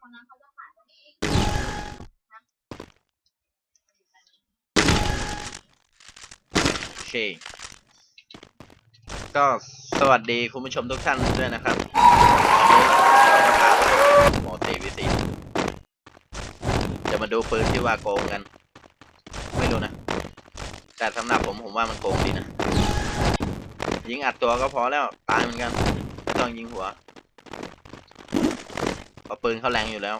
คนนั้นเขาจะขายตรงนี้โอเค ก็สวัสดีคุณผู้ชมทุกท่านด้วยนะครับโมติวิสิจะมาดูปืนที่ว่าโกงกัน ไม่รู้นะ แต่สำหรับผมผมว่ามันโกงดีนะ ยิงอัดตัวก็พอแล้ว ตายเหมือนกันไม่ต้องยิงหัว เพราะปืนเขาแรงอยู่แล้ว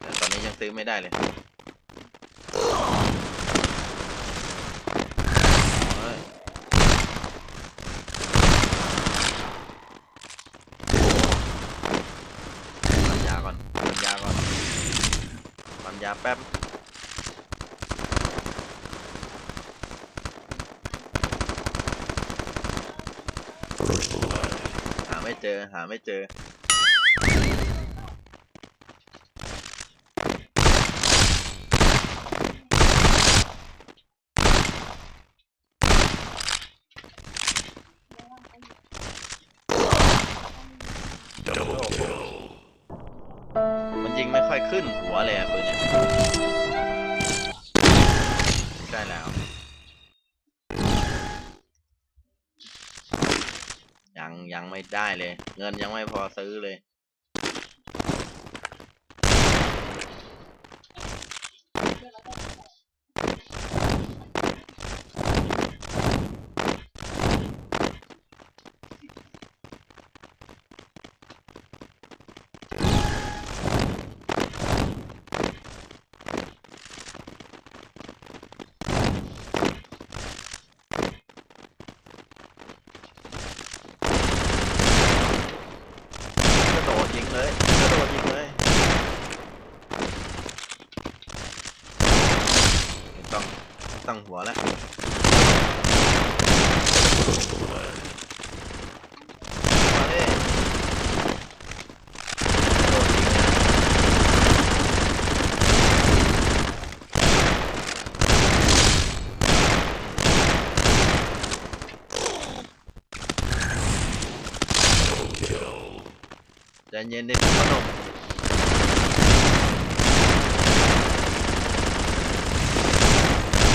แต่ตอนนี้ยังซื้อไม่ได้เลยยปั๊มยาก่อนปั๊มยาก่อนปั๊มยาแป๊บ หาไม่เจอ หาไม่เจอ มันยิงไม่ค่อยขึ้นหัวเลยอะปืนเนี่ยใช่แล้ว ยังยัง ไม่ได้เลย เงินยังไม่พอซื้อเลย กระโดดยิงเลยกระโดดยิงเลยไม่ต้องตั้ งหัวแล้วมาดิกระโดดยิงเลยใจเย็นดิพ่อหนุ่ม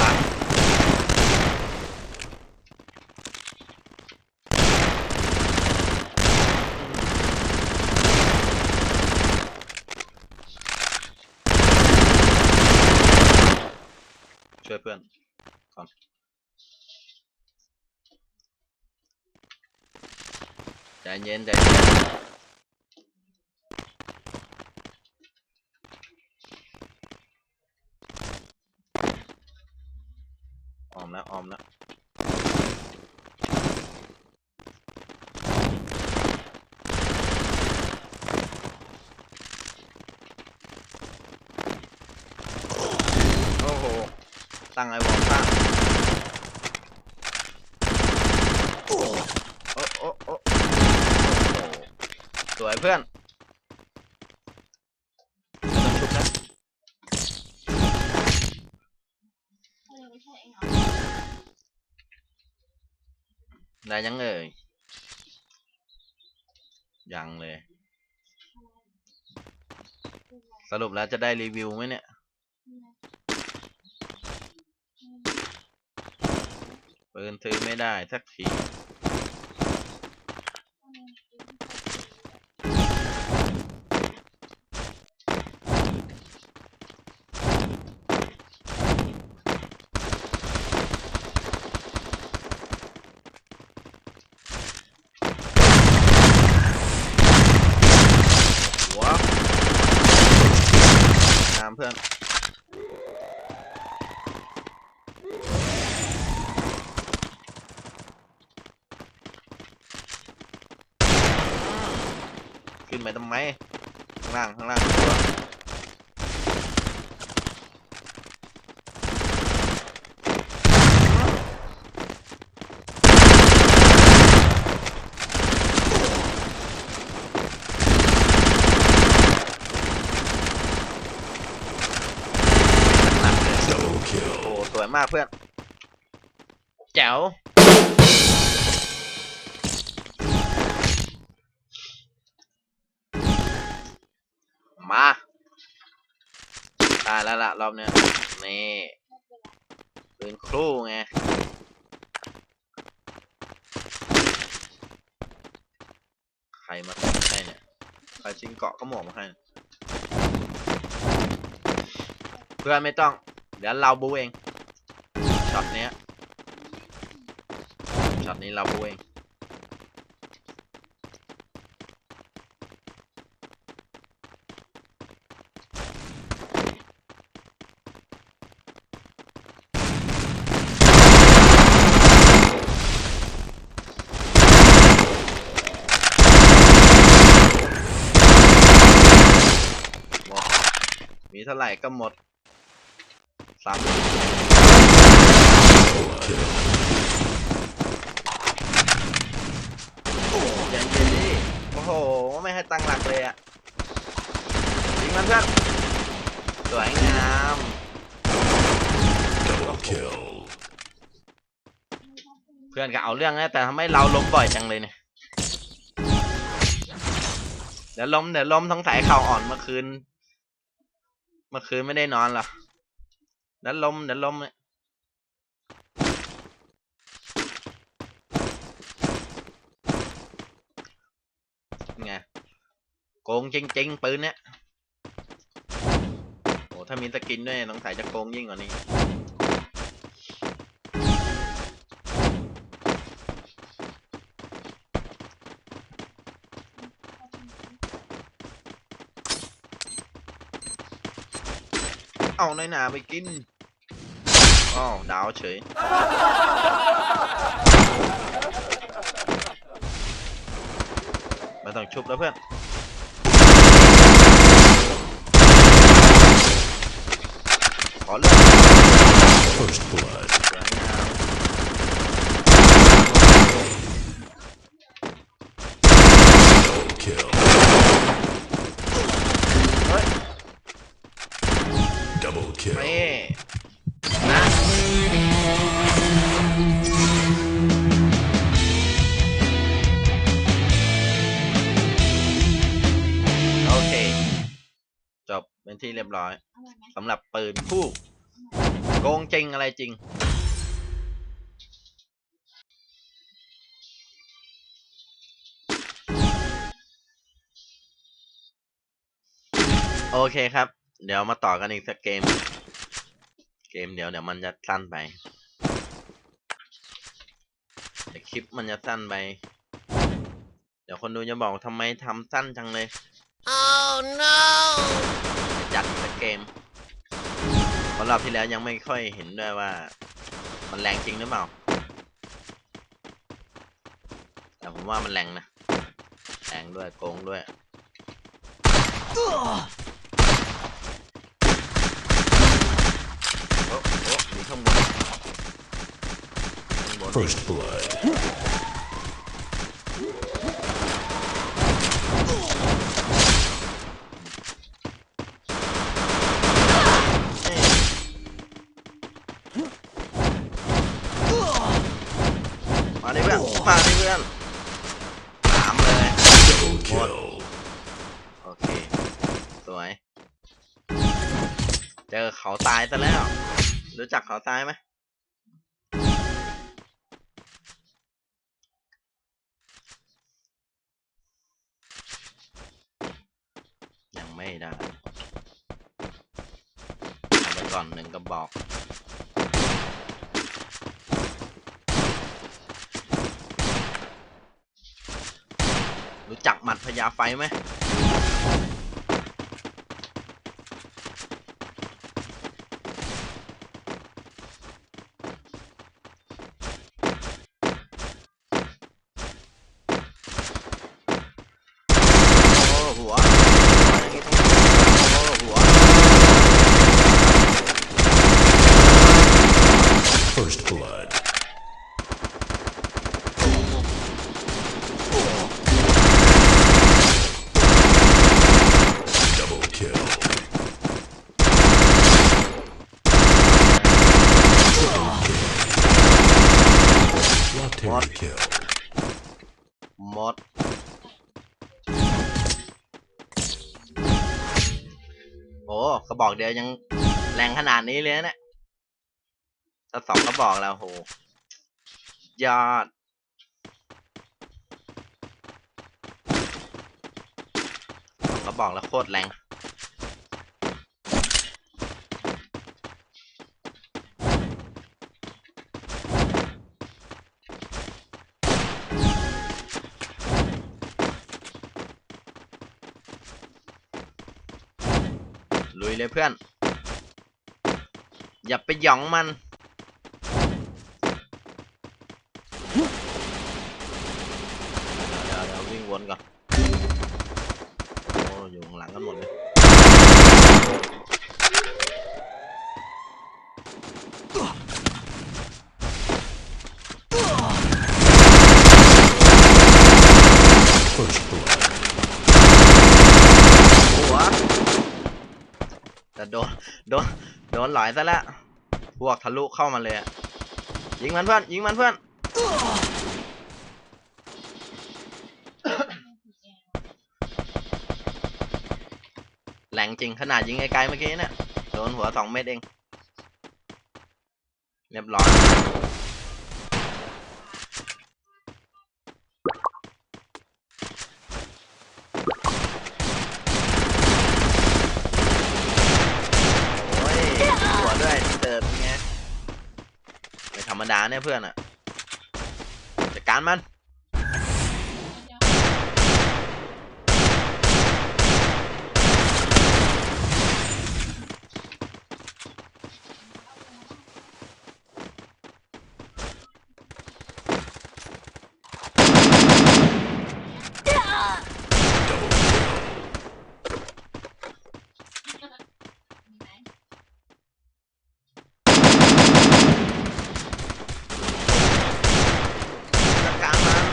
ปังช่วยเพื่อนก่อนใจ เย็นใจเย็นออมแล้วออมแล้วโอ้โห ตั้งไอวอลตั้งโอ้โอ้โอ้โอ้ส วยเพื่อนได้ยังเอ่ยยังเลย สรุปแล้วจะได้รีวิวไหมเนี่ย ปืนซื้อไม่ได้สักที พื่อนขึ้นไปทำไมข้างล่างข้างล่าง มากเพื่อน แจ๋วมาตายแล้วล่ะรอบเนี้ยนี่ปืนครูไงใครมาให้เนี่ยใครจิงเกาะก็หมวกมาให้เพื่อนไม่ต้อง เดี๋ยวเราบูเอง ช็อตเนี้ยช็อตนี้เราเองมีเท่าไหร่ก็หมดสาม ย็นเย็นดิโอ้โห ไม่ให้ตั้งหลักเลยอะยิงมันเพื่อนสวยงาม Double kill. เพื่อนก็เอาเรื่องนะแต่ทำให้เราล้มบ่อยจังเลยเนี่ย เดี๋ยวล้มเดี๋ยวล้มท้องสายเข่าอ่อนเมื่อคืน เมื่อคืนไม่ได้นอนเหรอ เดี๋ยวล้มเดี๋ยวล้มเนี่ยไงโก งจริงๆปืนเนี่ยโอ้ถ้ามีสกินด้วยน้องสายจะโกงยิ่งกว่านี้เอาน้อยหนาไปกินอ้าวดาวเฉยไม่ต้องชุบแล้วเพื่อน อเลือก First blood. สวยงาม Double kill. เฮ้ย Double kill. นี่นะ โอเค จบเป็นที่เรียบร้อยอร่อยไหมสำหรับปืนคู่โกงจริงอะไรจริง โอเคครับ เดี๋ยวมาต่อกันอีกสักเกม เกมเดี๋ยวเดี๋ยวมันจะสั้นไปเดี๋ยวคลิปมันจะสั้นไป เดี๋ยวคนดูจะบอกทำไมทำสั้นจังเลย Oh no! จัดอีกสักเกมเพ ราะรอบที่แล้วยังไม่ค่อยเห็นด้วยว่า มันแรงจริงหรือเปล่า แต่ผมว่ามันแรงนะ แรงด้วยโกงด้วยโอ้โอ้มีข้างบนข้างบน First blood. เขาตายไหมยังไม่ได้เอาไปก่อนหนึ่งกระบอกรู้จักหมัดพญาไฟไหม โอ้หัวอย่างงี้ต้องโอ้หัว First blood. Double kill. Triple What? kill. หมด โอ้กระบอก เดียวยังแรงขนาดนี้เลยนะเนี่ยถ้าสองก็บอกแล้วโห ยอด ก็บอกแล้วโคตรแรง เลยเพื่อน อย่าไปหยองมัน เดี๋ยวเดี๋ยววิ่งวนก่อน โอ้อยู่ข้างหลังกันหมดเลย First blood. หัวแต่ โดนโดนโดนหลอยซะแล้วพวกทะลุเข้ามาเลยยิงมันเพื่อนยิงมันเพื่อนแหลงจริงขนาดยิงไกลๆเมื่อกี้เนี่ยโดนหัวสองเม็ดเอง เรียบร้อย โอ้ยหัวด้วยเติบไงไม่ธรรมดา เนี่ยเพื่อนอะจัดการมัน Double kill. จัดการมัน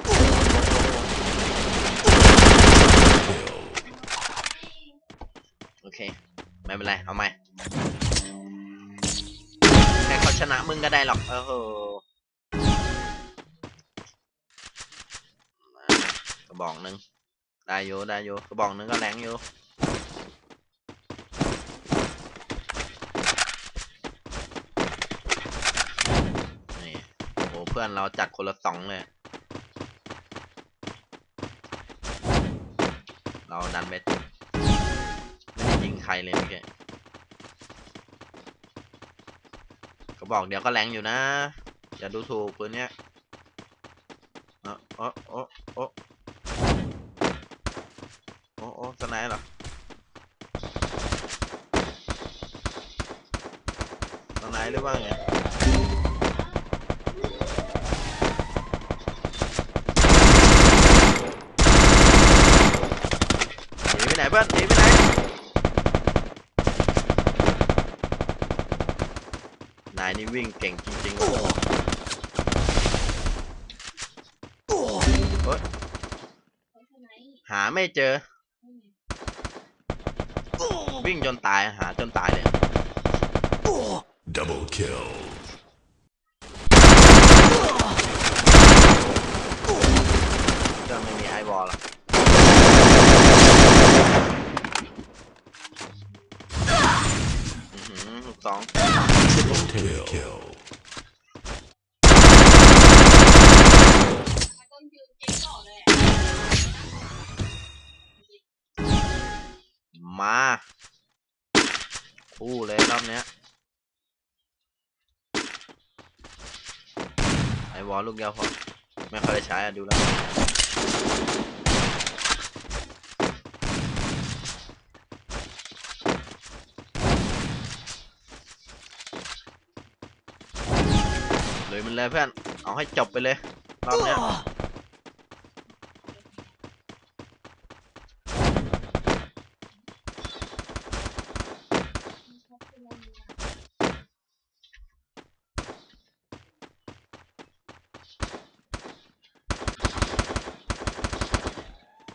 Kill. โอเค ไม่เป็นไร เอาใหม่แค่เขาชนะ มึงก็ได้โหกระบอกหนึ่งได้อยู่ได้อยู่กระบอกหนึ่งก็แรงอยู่นี่โอ้เพื่อนเราจัดคนละสองเลย เราดันไปไม่ได้ยิงใครเลยเมื่อกี้ บอกเดี๋ยวก็แรงอยู่นะ อย่าดูถูกปืนเนี้ยเอ๋อโอ้โอ้โอ้โอ้โอ้สไนด์เหรอสไนด์หรือว่าไง หนีไปไหนเพื่อนหนีไปไหน นายนี่ วิ่งเก่งจริงๆโอ้โหเฮ้ยหาไม่เจอ วิ่งจนตายหาจนตายเลย Double kill. เครื่องไม่มีไอบอลหรอกอื้อหือลูกสอง Triple kill. มาคู่เลยรอบเนี้ยไอวอลลูกเดียวพอไม่ค่อยได้ใช้อะดูแล้ว เลยมันเลยเพื่อน เอาให้จบไปเลยรอบเนี้ย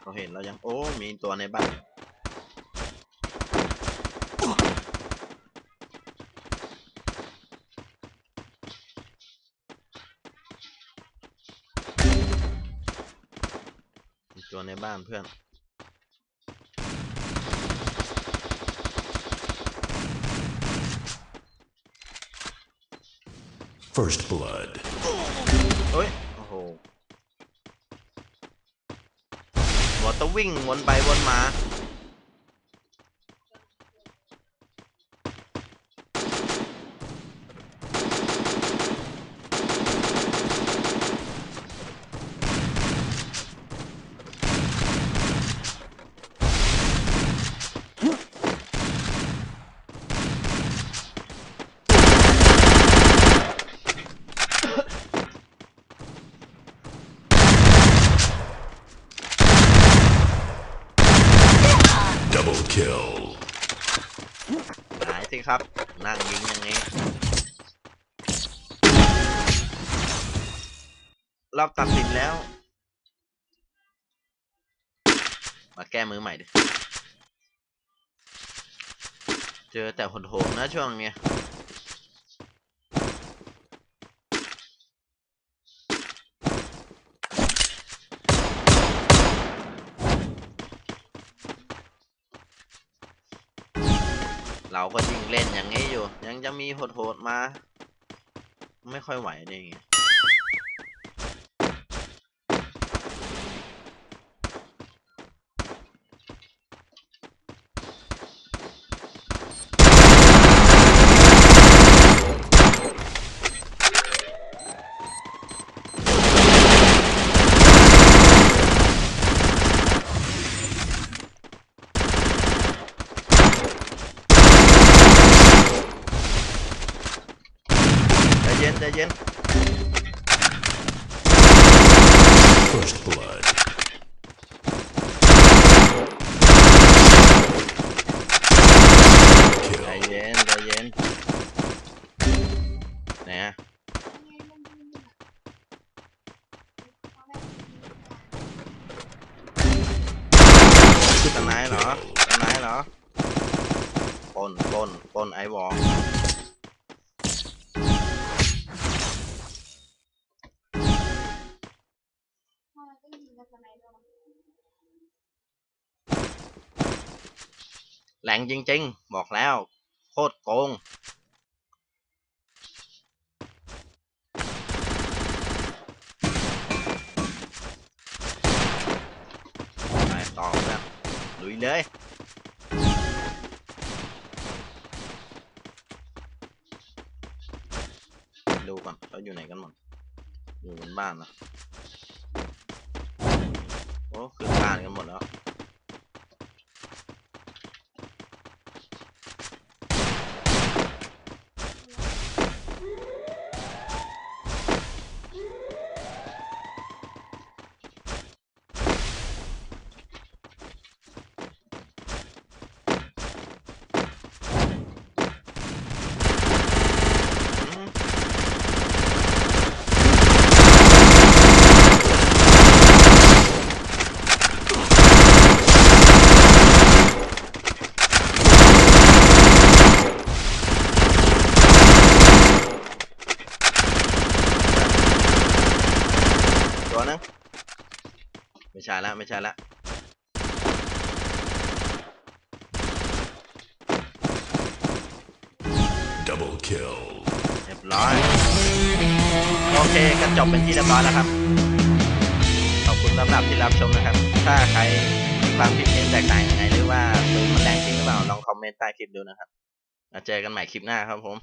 เขาเห็นเรายัง โอ้ มีตัวในบ้าน ตัวในบ้านเพื่อน First blood เฮ้ย โอ้โหวอเตอร์วิ่งวนไปวนมา ครับ นั่งยิงอย่างนี้รอบตัดสินแล้ว มาแก้มือใหม่ดิ เจอแต่โหดๆนะช่วงเนี้ย เราก็ยิ่งเล่นอย่างนี้อยู่ ยังจะมีโหดๆมา ไม่ค่อยไหวได้ไง ใจเย็น First blood. แหลงจริงๆ บอกแล้ว โคตรโกง ไปต่อนะลุยเลยดูก่อนเขาอยู่ไหนกันหมดอยู่บนบ้านนะ โอ้ขึ้นบ้านกันหมดแล้ว ล้วไม่ใช่แล้ว Double kill. เรียบร้อย โอเคก็จบเป็นที่เรียบร้อยแล้วครับ ขอบคุณสำหรับที่รับชมนะครับ ถ้าใครมีความคิดเห็นแตกต่างยังไงหรือว่าปืนมันแรงจริงหรือเปล่าลองคอมเมนต์ใต้คลิปดูนะครับแล้วเจอกันใหม่คลิปหน้าครับผม